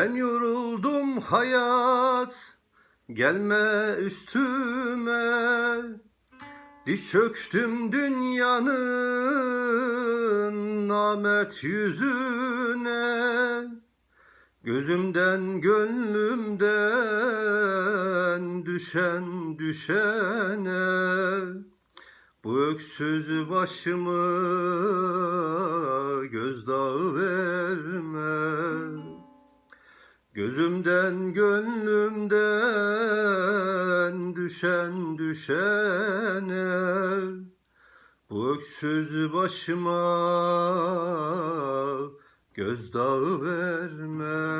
Ben yoruldum hayat. Gelme üstüme. Diş çöktüm dünyanın namert yüzüne. Gözümden gönlümden düşen düşene. Bu öksüz başımı gözdağı verme Gözümden gönlümden düşen düşene Bu öksüz başıma gözdağı verme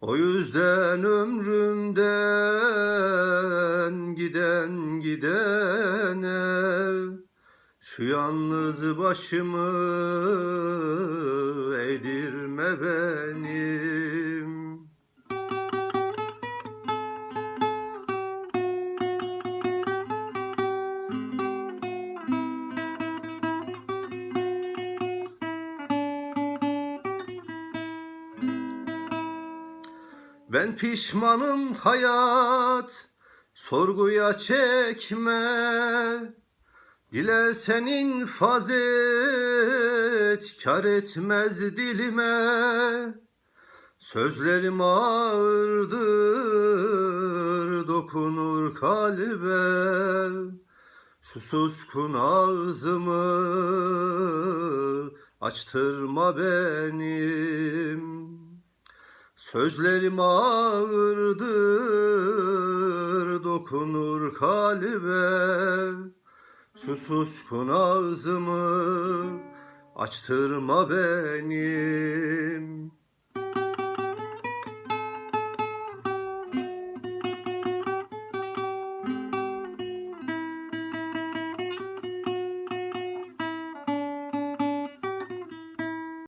o yüzden ömrümden giden gidene Şu yalnız başımı Ben pişmanım hayat sorguya çekme. Dilersen infaz et kar etmez dilime. Sözlerim ağırdır dokunur kalbe. Suskun ağzımı açtırma benim Sözlerim ağırdır, dokunur kalbe. Şu suskun ağzımı açtırma benim.